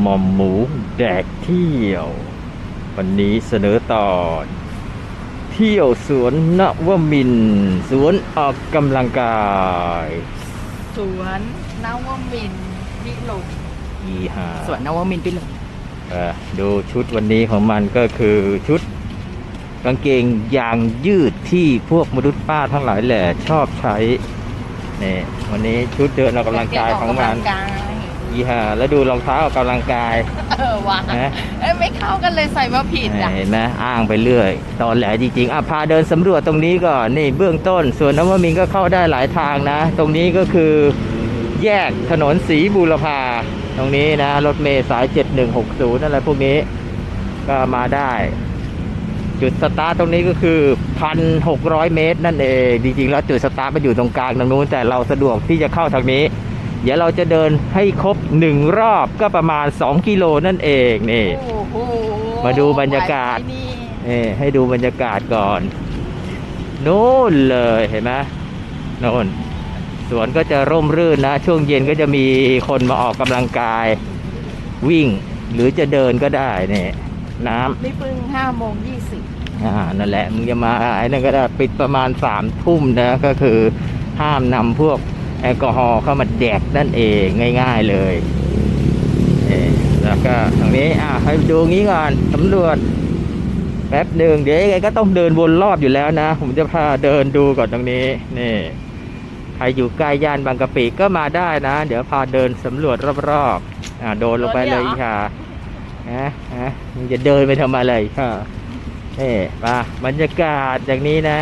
หม่อมหมูแดกเที่ยว วันนี้เสนอตอนเที่ยวสวนนวมินทร์สวนออกกำลังกาย สวนนวมินทร์วิลมอีหาสวนนวมินทร์วิลมเออดูชุดวันนี้ของมันก็คือชุดกางเกงยางยืดที่พวกมนุษย์ป้าทั้งหลายแหละชอบใช้นี่วันนี้ชุดเดินออกกำลังกายของมันกำลังกาย อีหาแล้วดูรองเท้าออกกำลังกาย เออว่ะนะเอ้ยไม่เข้ากันเลยใส่มาผิดอะ เห็นไหมอ้างไปเรื่อย ตอนแหลจริงๆอะพาเดินสำรวจตรงนี้ก่อนนี่เบื้องต้น ส่วนนวมินทร์ก็เข้าได้หลายทางนะ ตรงนี้ก็คือแยกถนนสีบูรพาตรงนี้นะรถเมล์สาย 7160อะไรพวกนี้ก็มาได้ จุดสตาร์ทตรงนี้ก็คือ1,600 เมตร นั่นเอง จริงๆ แล้วจุดสตาร์ทมันอยู่ตรงกลางตรงนู้นแต่เราสะดวกที่จะเข้าทางนี้ เดี๋ยวเราจะเดินให้ครบหนึ่งรอบก็ประมาณ 2 กิโลนั่นเองนี่ โอ้โหมาดูบรรยากาศไปนี่นี่ให้ดูบรรยากาศก่อนนู่นเลยเห็นไหมโน่นสวนก็จะร่มรื่นนะ ช่วงเย็นก็จะมีคนมาออกกำลังกาย วิ่งหรือจะเดินก็ได้นี่น้ำ นี่เพิ่งห้าโมงยี่สิบอ่านั่นแหละมึงจะมาไอ้นั่นก็ได้ปิดประมาณสามทุ่มนะก็คือห้ามนำพวก แอลกอฮอล์เข้ามาแดกนั่นเองง่าย ๆเลยเอ่แล้วก็ทางนี้อ่าให้ดูงี้ก่อนสำรวจแป๊บหนึ่งเดี๋ยวยังไงก็ต้องเดินวนรอบอยู่แล้วนะ ผมจะพาเดินดูก่อนตรงนี้นี่ใครอยู่ใกล้ย่านบางกะปิก็มาได้นะ เดี๋ยวพาเดินสำรวจรอบๆอ่าโดนลงไปเลยค่ะนะนะมึงจะเดินไปทำอะไรค่ะนี่มาบรรยากาศอย่างนี้นะ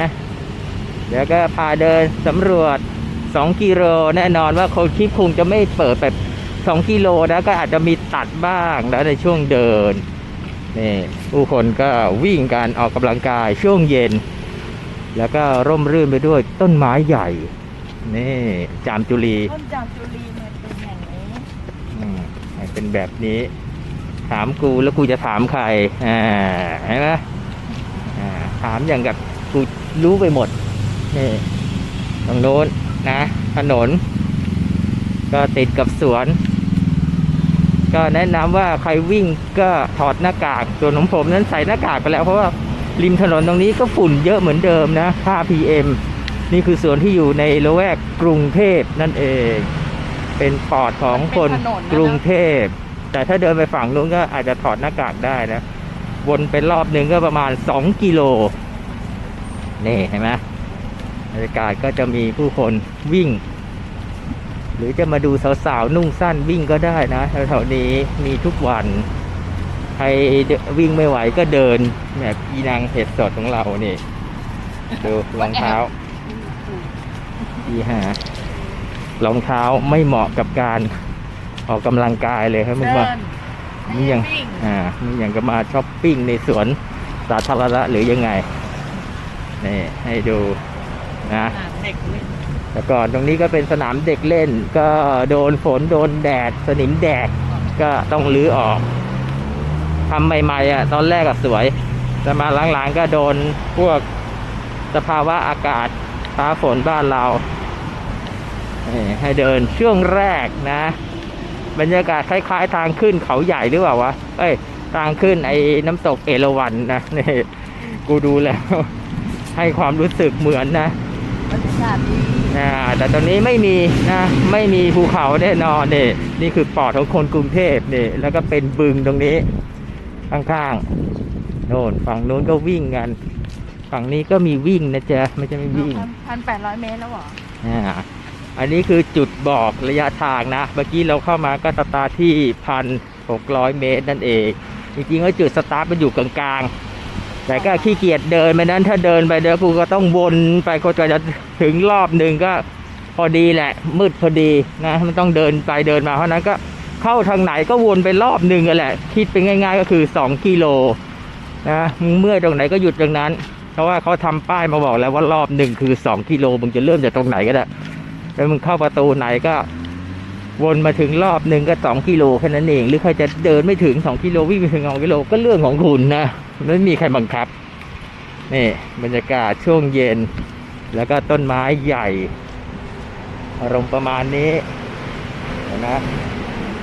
เดี๋ยวก็พาเดินสำรวจ 2กิโลแน่นอนว่าคนคลิปคงจะไม่เปิดแบบ 2 กิโลนะก็อาจจะมีตัดบ้างแล้วในช่วงเดินนี่ผู้คนก็วิ่งกันออกกำลังกายช่วงเย็น แล้วก็ร่มรื่นไปด้วยต้นไม้ใหญ่ นี่ จามจุลีต้นจามจุลีเนี่ยเป็นอย่างนี้อืมให้เป็นแบบนี้ ถามกูแล้วกูจะถามใครอ่าเห็นไหมอ่าถามอย่างกับกูรู้ไปหมดนี่ตรงโน้น นะ ถนน ก็ติดกับสวน ก็แนะนำว่าใครวิ่งก็ถอดหน้ากากส่วนของผมนั้นใส่หน้ากากไปแล้วเพราะว่าริมถนนตรงนี้ก็ฝุ่นเยอะเหมือนเดิมนะค่า PM นี่คือส่วนที่อยู่ในละแวกกรุงเทพนั่นเอง เป็นปอดของคนกรุงเทพ แต่ถ้าเดินไปฝั่งนู้นก็อาจจะถอดหน้ากากได้นะ วนเป็นรอบหนึ่งก็ประมาณ 2 กิโล นี่เห็นไหมบ รรยากาศก็จะมีผู้คนวิ่ง หรือจะมาดูสาวๆนุ่งสั้นวิ่งก็ได้นะแถวๆนี้มีทุกวันใครวิ่งไม่ไหวก็เดินแบบอีนางเห็ดสดของเรานี่ดูรองเท้าอีหารองเท้าไม่เหมาะกับการออกกำลังกายเลยครับมึงเดิว่านมึงยังวิ่งอ่ามึงยังก็มาช้อปปิ้งในสวนสาธารณะหรือยังไงนี่ให้ดู นะอะเด็กเล่นแต่ก่อนตรงนี้ก็เป็นสนามเด็กเล่น ก็โดนฝนโดนแดด สนิมแดดก็ต้องรื้อออกทำใหม่ๆอะตอนแรกก็สวย แต่มาหลังๆก็โดนพวกสภาวะอากาศฟ้าฝนบ้านเรานี่ให้เดินช่วงแรกนะบรรยากาศคล้ายๆ ทางขึ้นเขาใหญ่หรือเปล่าวะ เอ้ย ทางขึ้นไอ้น้ำตกเอราวันนะนี่กูดูแล้ว ให้ความรู้สึกเหมือนนะ บรรยากาศดีอ่าแต่ตอนนี้ไม่มีนะไม่มีภูเขาแน่นอนนี่นี่คือปอดของคนกรุงเทพนี่แล้วก็เป็นบึงตรงนี้ข้างๆโน่นฝั่งนู้นก็วิ่งกัน ฝั่งนี้ก็มีวิ่งนะจ๊ะไม่ใช่ไม่วิ่งพันแปดร้อยเมตรแล้วเหรออ่าอันนี้คือจุดบอกระยะทางนะ เมื่อกี้เราเข้ามาก็สตาร์ทที่พันหกร้อยเมตรนั่นเอง จริงๆแล้วจุดสตาร์ทมันอยู่กลางๆ แต่ก็ขี้เกียจเดินไปนั้นถ้าเดินไปเดี๋ยวกูก็ต้องวนไปก็จะถึงรอบหนึ่งก็พอดีแหละ มืดพอดีนะมันต้องเดินไปเดินมาเพราะนั้นก็เข้าทางไหนก็วนไปรอบหนึ่งกันแหละ คิดเป็นง่าย ๆ ก็คือ 2 กิโลนะเมื่อตรงไหนก็หยุดตรงนั้น เพราะว่าเขาทำป้ายมาบอกแล้วว่ารอบหนึ่งคือ 2 กิโลมึงจะเริ่มจากตรงไหนก็ได้แล้วมึงเข้าประตูไหนก็ วนมาถึงรอบหนึ่งก็สองกิโลแค่นั้นเอง หรือใครจะเดินไม่ถึงสองกิโลวิ่งไปถึงสองกิโลก็เรื่องของคุณนะไม่มีใครบังคับนี่บรรยากาศช่วงเย็น แล้วก็ต้นไม้ใหญ่ อารมณ์ประมาณนี้เห็นไหม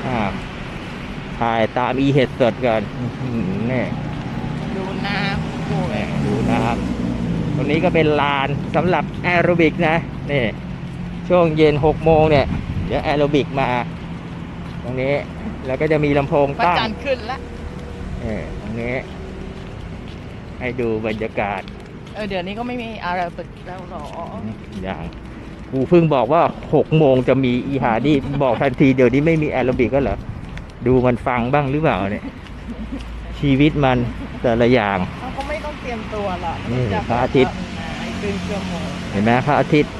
อ่าทถ่ายตามอีเห็ดสดก่อนอื้อหือนี่ดูน้ำโอ้ยดูนะครับตรงนี้ก็เป็นลานสำหรับแอโรบิกนะนี่ช่วงเย็นหกโมงเนี่ย เดี๋ยวแอโรบิกมา ตรงนี้ แล้วก็จะมีลำโพงพระตั้งจันทร์ขึ้นแล้วเออตรงนี้ ให้ดูบรรยากาศเออเดี๋ยวนี้ก็ไม่มีอะไรตึกแล้วหรออย่างกูเพิ่งบอกว่าหกโมงจะมีอีหานี่ บอกทันทีเดี๋ยวนี้ไม่มีแอโรบิกก็เหรอ ดูมันฟังบ้างหรือเปล่าเนี่ย ชีวิตมันแต่ละอย่าง เขาก็ไม่ต้องเตรียมตัวหรอกนี่จะพระอาทิตย์ ไอ้ครึ่งชั่วโมง เห็นไหมพระอาทิตย์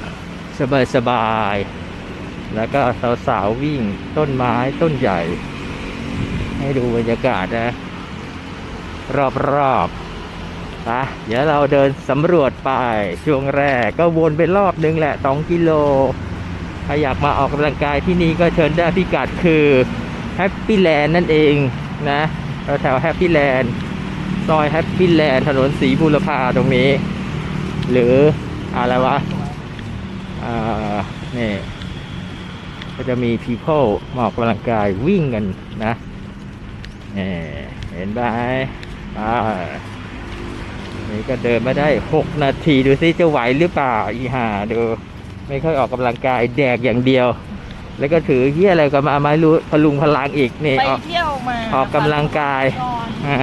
สบายสบายๆ แล้วก็สาวๆวิ่งต้นไม้ต้นใหญ่ ให้ดูบรรยากาศนะ รอบๆไปเดี๋ยวเราเดินสำรวจไปช่วงแรกก็วนไปรอบนึงแหละ2กิโลถ้าอยากมาออกกำลังกายที่นี่ก็เชิญได้พิกัดคือแฮปปี้แลนด์นั่นเองนะแถวแฮปปี้แลนด์ซอยแฮปปี้แลนด์ถนนสีบุรพาตรงนี้ หรืออะไรวะ อ่า นี่ ก็จะมี people มาออกกำลังกายวิ่งกันนะนี่เห็นไหมอ่านี่ก็เดินมาได้ 6 นาทีดูซิจะไหวหรือเปล่าอีห่าดู ไม่ค่อยออกกำลังกายแดกอย่างเดียว แล้วก็ถือเฮียอะไรก็มาไม่รู้พลุงพลังอีกนี่ไปออกเที่ยวมาออกกำลังกายก่อนอ่า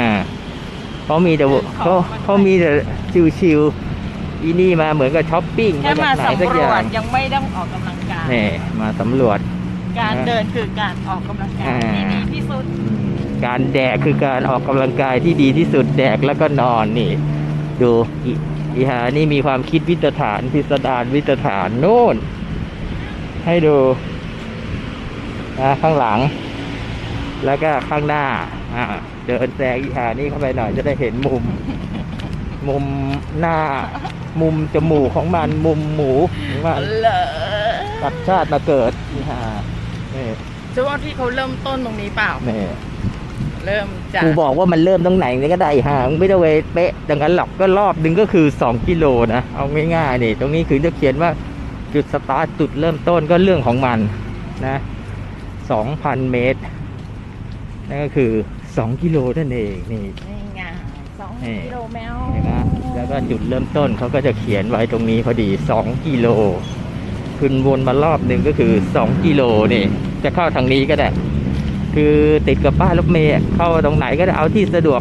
เขามีแต่เขาเขามีแต่ชิวๆ อีนี่มาเหมือนกับช้อปปิ้งแค่มาจากไหนสักสำรอย่าวจงยังไม่ต้องออกกำลังกายนี่มาสำรวจ การนะเดินคือการออกกำลังกายอ่าที่ดีที่สุด การแดกคือการออกกำลังกายที่ดีที่สุดแดกแล้วก็นอนนี่ ดูอีอีหานี่มีความคิดวิตฐานพิสดารวิตฐานโน่น ให้ดูนะข้างหลัง แล้วก็ข้างหน้าอ่าเดินแซงอีหานี่เข้าไปหน่อยจะได้เห็นมุม มุมหน้า มุมจมูกของมัน มุมหมูของมันเหรอตัดชาติมาเกิดอีหานี่ช่วงที่เขาเริ่มต้นตรงนี้เปล่า นี่เริ่มจากกูบอกว่ามันเริ่มตรงไหนนี่ก็ได้ห่างไม่ได้เวเป๊ะดังนั้นหรอกก็รอบหนึ่งก็คือ 2 กิโลนะเอาง่ายๆนี่ตรงนี้คือจะเขียนว่าจุดสตาร์ทจุดเริ่มต้นก็เรื่องของมันนะ2,000 เมตรนั่นก็คือ 2 กิโลนั่นเองนี่นี่ไง สองนี่ กิโลแมวเห็นไหมแล้วก็จุดเริ่มต้นเขาก็จะเขียนไว้ตรงนี้พอดี 2 กิโลขึ้นวนมารอบหนึ่งก็คือ 2 กิโลนี่ จะเข้าทางนี้ก็ได้ คือติดกับป้ายรถเมล์เข้าตรงไหนก็ได้เอาที่สะดวก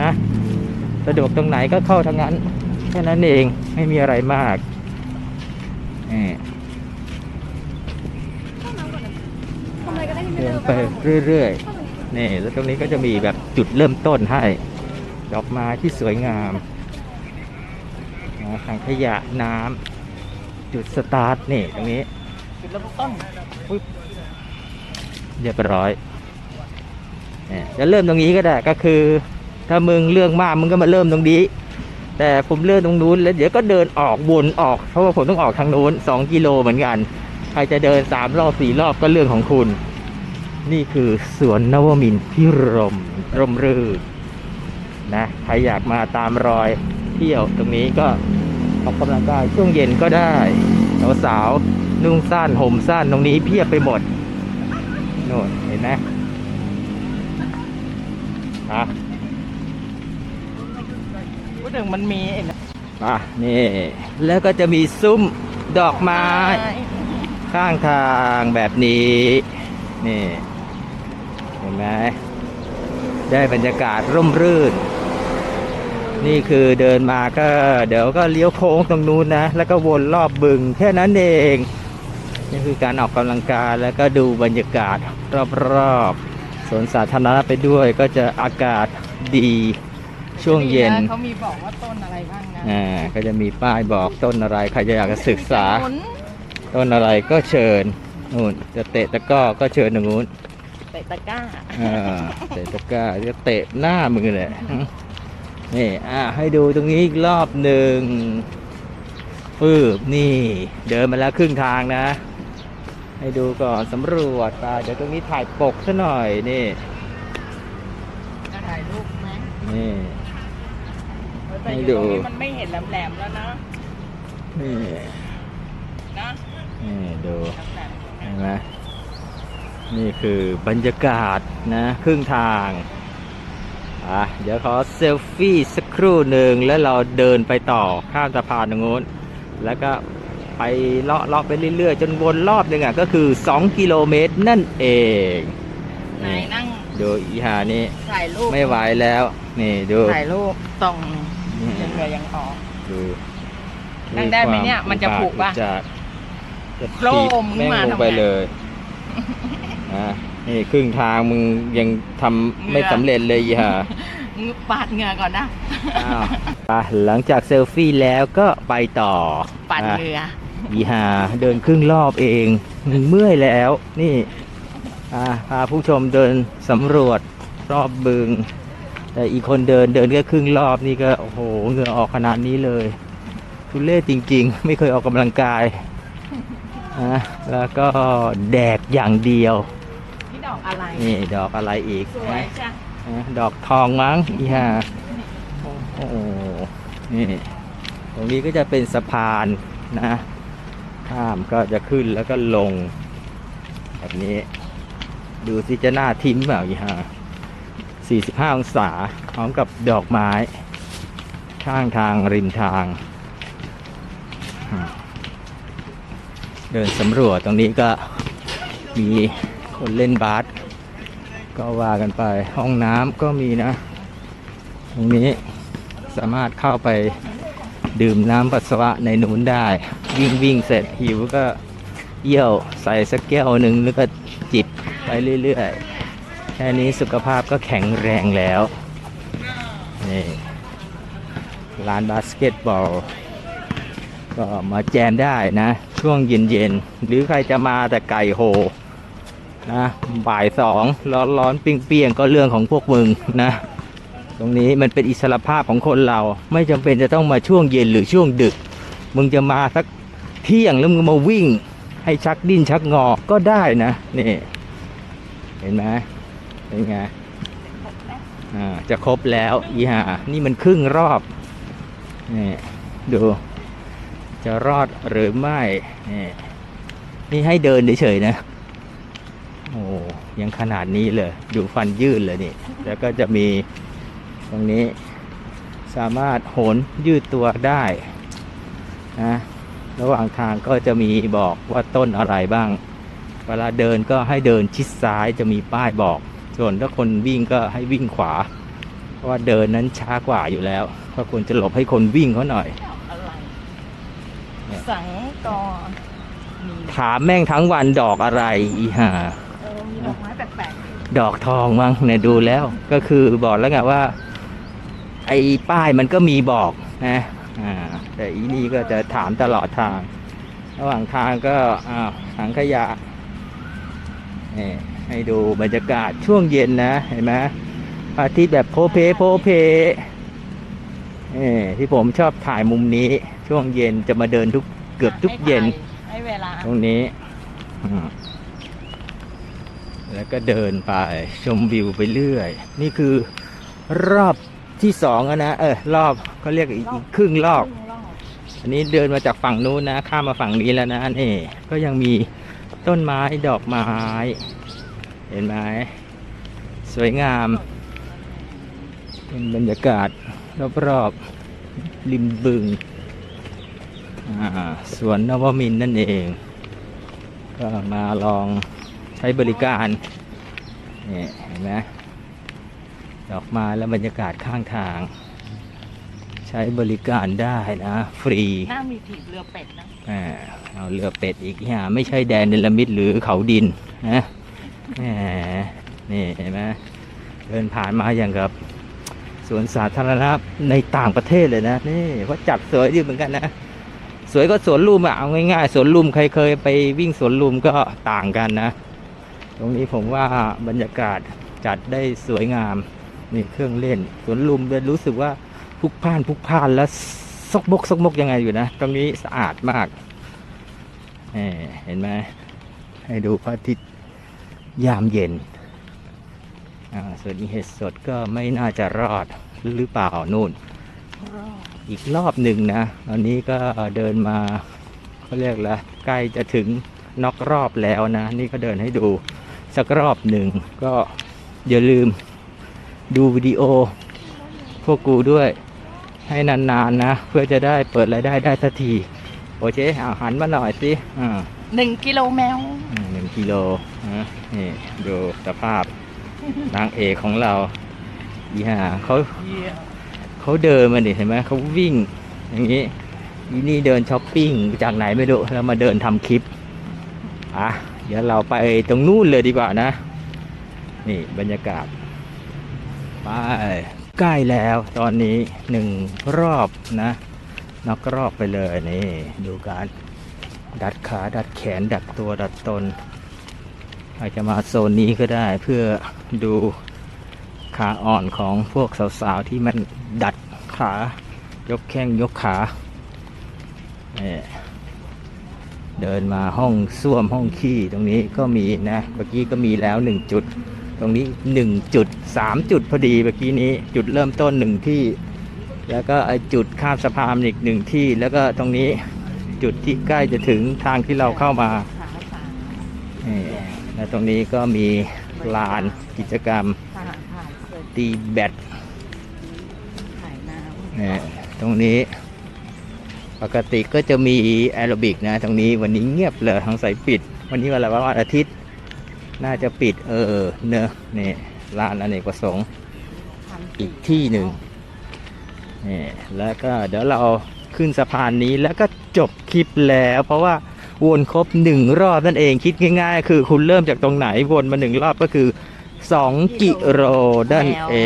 นะ สะดวกตรงไหนก็เข้าทางนั้นแค่นั้นเองไม่มีอะไรมากนี่ทำอะไรก็ได้ที่ไม่เดิเลินกไปเรื่อยๆ นี่แล้วตรงนี้ก็จะมีแบบจุดเริ่มต้นให้ ดอกไม้ที่สวยงามนะถังขยะน้ำจุดสตาร์ทนี่ตรงนี้จุดเริ่มต้นเรียบร้อยเนี่ยจะเริ่มตรงนี้ก็ได้ก็คือ ถ้ามึงเรื่องมากมึงก็มาเริ่มตรงนี้ แต่ผมเลื่อนตรงนู้นแล้วเดี๋ยวก็เดินออกวนออก เพราะว่าผมต้องออกทางนู้นสองกิโลเหมือนกัน ใครจะเดินสามรอบสี่รอบก็เรื่องของคุณ นี่คือสวนนวมินทร์พิรมร่มรื่น นะใครอยากมาตามรอยเที่ยวตรงนี้ก็ออกกำลังกายช่วงเย็นก็ได้สาวๆนุ่งสั้นห่มสั้นตรงนี้เพียบไปหมดโน่นเห็นไหมอะพูดถึงมันมีไอ้นั่นอะนี่ แล้วก็จะมีซุ้มดอกไม้ ข้างทางแบบนี้ นี่ เห็นไหมได้บรรยากาศร่มรื่น นี่คือเดินมาก็เดี๋ยวก็เลี้ยวโค้งตรงนู้นนะ แล้วก็วนรอบบึงแค่นั้นเอง นี่คือการออกกำลังกายแล้วก็ดูบรรยากาศรอบๆสวนสาธารณะไปด้วยก็จะอากาศดีช่วงเย็นเขามีบอกว่าต้นอะไรบ้างนะอ่าก็จะมีป้ายบอกต้นอะไรใครจะอยากจะศึกษาหนุนต้นอะไรก็เชิญนู่นจะเตะตะกร้อก็เชิญตรงนู้นเตะตะกร้าอ่าเตะตะกร้าจะเตะหน้ามือเลย นี่อ่าให้ดูตรงนี้อีกรอบหนึ่งฟืบนี่ เดินมาแล้วครึ่งทางนะ ให้ดูก่อนสำรวจไปเดี๋ยวตรงนี้ถ่ายปกซะหน่อยนี่จะถ่ายรูปไหมนี่แต่ให้อยู่ดูตรงนี้มันไม่เห็นแหลมๆแล้วนะนี่นะนี่ดูแหลมๆเห็นไหมนี่คือบรรยากาศนะครึ่งทาง อะเดี๋ยวขอเซลฟี่สักครู่หนึ่งแล้วเราเดินไปต่อข้ามสะพานตรงนู้น แล้วก็ไปเลาะเลาะไปเรื่อยๆ จนวนรอบหนึ่งอะก็คือ 2 กิโลเมตรนั่นเองไหนนั่งดูอีหานี่ถ่ายรูปไม่ไหวแล้ว นี่ดูถ่ายรูปตรงนี่ยังเหลือยังออกดูนั่งได้ไหมเนี่ยมันจะผูกปะจะจะโครมแม่งขึ้นมาลงทำไงไปเลยอะ นี่ครึ่งทางมึงยังทำไม่เหงื่อสำเร็จเลยอีหามึงปาดเหงื่อก่อนนะ อ้าวไปหลังจากเซลฟี่แล้วก็ไปต่อปัดอะเหงื่ออีหาเดินครึ่งรอบเองมึงเมื่อยแล้ว นี่อ่าพาผู้ชมเดินสำรวจรอบบึง แต่อีกคนเดินเดินแค่ครึ่งรอบนี่ก็โอ้โหเหงื่อออกขนาดนี้เลยทุเล่จริง ๆ ไม่เคยออกกำลังกายอะแล้วก็แดกอย่างเดียวนี่ด อกอะไรนี่ดอกอะไรอีกสวยจ้ะอะดอกทองมั้งอีห่าโอ้โหนี่ตรงนี้ก็จะเป็นสะพานนะข้ามก็จะขึ้นแล้วก็ลง แบบนี้ ดูสิจะหน้าทิมเปล่าอีห่า45 องศาพร้อมกับดอกไม้ ข้างทางริมทางอืมเดินสำรวจตรงนี้ก็มี คนเล่นบาสก็ว่ากันไปห้องน้ำก็มีนะ ตรงนี้สามารถเข้าไปดื่มน้ำปัสสาวะในนู้นได้ วิ่งวิ่งเสร็จหิวก็เยี่ยวใส่สักแก้วหนึ่งแล้วก็จิบไปเรื่อยๆ แค่นี้สุขภาพก็แข็งแรงแล้ว นี่ร้านบาสเกตบอล ก็มาแจมได้นะ ช่วงเย็นๆ หรือใครจะมาแต่ไก่โห นะบ่ายสองร้อนร้อนๆเปียงๆก็เรื่องของพวกมึงนะ ตรงนี้มันเป็นอิสรภาพของคนเรา ไม่จำเป็นจะต้องมาช่วงเย็นหรือช่วงดึก มึงจะมาสักเที่ยงแล้วมึงมาวิ่ง ให้ชักดิ้นชักงอก็ได้นะนี่เห็นไหมเป็นไงอ่าจะครบแล้วอีห่านี่มันครึ่งรอบนี่ดู จะรอดหรือไม่นี่นี่ให้เดินเฉยๆนะ ยังขนาดนี้เลย ดูฟันยืดเลยนี่ แล้วก็จะมีตรงนี้สามารถโหนยืดตัวได้นะระหว่างทางก็จะมีบอกว่าต้นอะไรบ้าง เวลาเดินก็ให้เดินชิดซ้ายจะมีป้ายบอก ส่วนถ้าคนวิ่งก็ให้วิ่งขวา เพราะว่าเดินนั้นช้ากว่าอยู่แล้ว ก็ควรจะหลบให้คนวิ่งเขาหน่อยดอกอะไรเนี่ยสังกรมีถามแม่งทั้งวันดอกอะไรอีห่าเออ มีดอกไม้แปลกดอกทองมั้งเนี่ยดูแล้วก็คือบอกแล้วไงว่า ไอ้ป้ายมันก็มีบอกนะอ่าแต่อีนี่ก็จะถามตลอดทาง ระหว่างทางก็อ้าวถังขยะนี่ให้ดูบรรยากาศช่วงเย็นนะ เห็นไหมพระอาทิตย์แบบโพเพโพเพนี่ที่ผมชอบถ่ายมุมนี้ ช่วงเย็นจะมาเดินทุกๆเกือบทุกเย็นให้เวลา ตรงนี้อืม แล้วก็เดินไปชมวิวไปเรื่อย นี่คือรอบที่สองอะนะเออรอบก็เรียกอีกอีกครึ่งรอบ อันนี้เดินมาจากฝั่งนู้นนะ ข้ามมาฝั่งนี้แล้วนะนี่ก็ยังมีต้นไม้ดอกไม้ เห็นไหมสวยงาม เป็นบรรยากาศรอบๆริมบึงอ่าสวนนวมินทร์นั่นเอง ก็มาลองใช้บริการนี่เห็นไหมดอกไม้และบรรยากาศข้างทาง ใช้บริการได้นะ ฟรีหน้ามีถีบเรือเป็ดนะอ่าเอาเรือเป็ดอีกอย่าไม่ใช่แดนเนลมิดหรือเขาดินนะแหมนี่เห็นไหมเดินผ่านมาอย่างกับสวนสาธารณะในต่างประเทศเลยนะนี่เขาจัดสวยดีเหมือนกันนะสวยก็สวนลุมอะเอาง่ายๆสวนลุมใครเคยไปวิ่งสวนลุมก็ต่างกันนะต รงนี้ผมว่าบรรยากาศจัดได้สวยงามนี่เครื่องเล่นสวนลุมเป็นรู้สึกว่าพุกพล่านพุกพล่านแล้วซกมกซกมกยังไงอยู่นะ ตรงนี้สะอาดมากเห็นไหมให้ดูพระอาทิตย์ยามเย็นส่วนนี้เห็ดสดก็ไม่น่าจะรอดหรือเปล่านู่น อีกรอบหนึ่งนะตอนนี้ก็เดินมาเขาเรียกแล้วใกล้จะถึงนอกรอบแล้วนะ นี่ก็เดินให้ดู สักรอบหนึ่ง ก็อย่าลืมดูวิดีโอ พวกกูด้วยให้นานๆนะ เพื่อจะได้เปิดรายได้ได้สักที โอเคเอาหันมาหน่อยสิอ่าหนึ่งกิโลแมวอืมหนึ่งกิโลนะนี่ดูสภาพ นางเอกของเราอีห่าเขาเขาเดินมาดิเห็นไหมเขาวิ่ง อย่างนี้อีนี่เดินช้อปปิ้งจากไหนไม่รู้แล้วมาเดินทำคลิปอะเดี๋ยวเราไปตรงนู้นเลยดีกว่านะ นี่บรรยากาศ ไปใกล้แล้วตอนนี้หนึ่งรอบนะนอกรอบไปเลยนี่ดูการดัดขาดัดแขนดัดตัวดัดตน อาจจะมาโซนนี้ก็ได้เพื่อดูขาอ่อนของพวกสาวๆที่มันดัดขายกแข้งยกขาเนี่ย เดินมาห้องส้วมห้องขี้ตรงนี้ก็มีนะเมื่อกี้ก็มีแล้วหนึ่งจุด ตรงนี้หนึ่งจุดสามจุดพอดีเมื่อกี้นี้จุดเริ่มต้นหนึ่งที่ แล้วก็ไอจุดข้ามสะพานอีกหนึ่งที่ แล้วก็ตรงนี้จุดที่ใกล้จะถึงทางที่เราเข้ามาขาสามนี่และตรงนี้ก็มีลานกิจกรรมขาถ่ายเสร็จตีแบดถ่ายน้ำนี่ตรงนี้ ปกติก็จะมีแอโรบิกนะตรงนี้วันนี้เงียบเลยทั้งสายปิด วันนี้วันอะไรวะวันอาทิตย์ น่าจะปิดเออเนอะนี่ลานอเนกประสงค์อีกที่หนึ่งนี่แล้วก็เดี๋ยวเราขึ้นสะพานนี้แล้วก็จบคลิปแล้ว เพราะว่าวนครบหนึ่งรอบนั่นเองคิดง่าย ๆ คือคุณเริ่มจากตรงไหนวนมาหนึ่งรอบก็คือ 2 กิโลนั่นเอ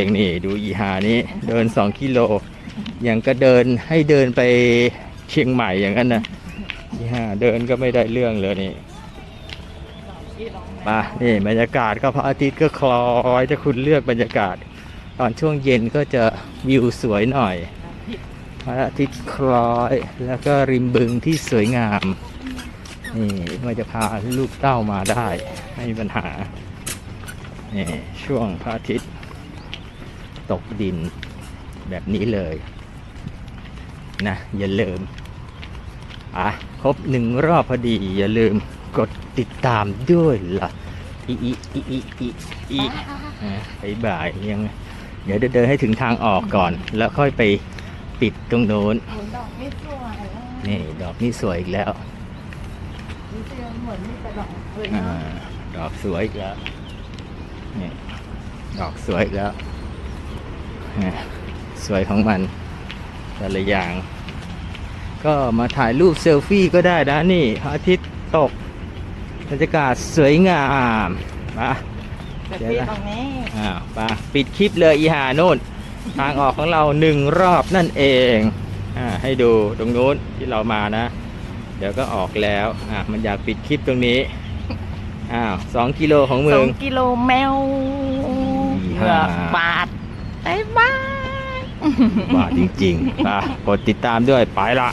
งนี่ดูอีหานี้เดิน 2 กิโล อย่างก็เดินให้เดินไปเชียงใหม่อย่างนั้นนะอีหาเดินก็ไม่ได้เรื่องเลยนี่มานี่บรรยากาศก็พระอาทิตย์ก็คล้อยถ้าคุณเลือกบรรยากาศ ตอนช่วงเย็นก็จะวิวสวยหน่อย พระอาทิตย์คล้อยแล้วก็ริมบึงที่สวยงามนี่มันจะพาลูกเต้ามาได้ ไม่มีปัญหานี่ช่วงพระอาทิตย์ตกดินแบบนี้เลย นะอย่าลืมอะครบหนึ่งรอบพอดี อย่าลืมกดติดตามด้วยล่ะอีอีอีอีอีอีอะบายบายยังเดี๋ยวเดินให้ถึงทางออกก่อน แล้วค่อยไปปิดตรงโน้นโอ้ยดอกไม่สวยอะนี่ดอกนี่สวยอีกแล้วดูสิมันเหมือนมีแต่ดอกเลยอ่านะดอกสวยอีกแล้วนี่ดอกสวยอีกแล้วอ่าสวยของมัน แต่ละอย่าง ก็มาถ่ายรูปเซลฟี่ก็ได้นะนี่พระอาทิตย์ตกบรรยากาศสวยงามมาแต่เดี๋ยวปีนะตรงนี้อ้าวไปปิดคลิปเลยอีหาโน่น ทางออกของเราหนึ่งรอบนั่นเองอ่าให้ดูตรงนู้นที่เรามานะ เดี๋ยวก็ออกแล้วอะมันอยากปิดคลิปตรงนี้อ้าวสองกิโลของสมึองงกิโลแมวอีเหห่าลือบาทบายบาย บ้าจริงๆไปกดติดตามด้วยไปละ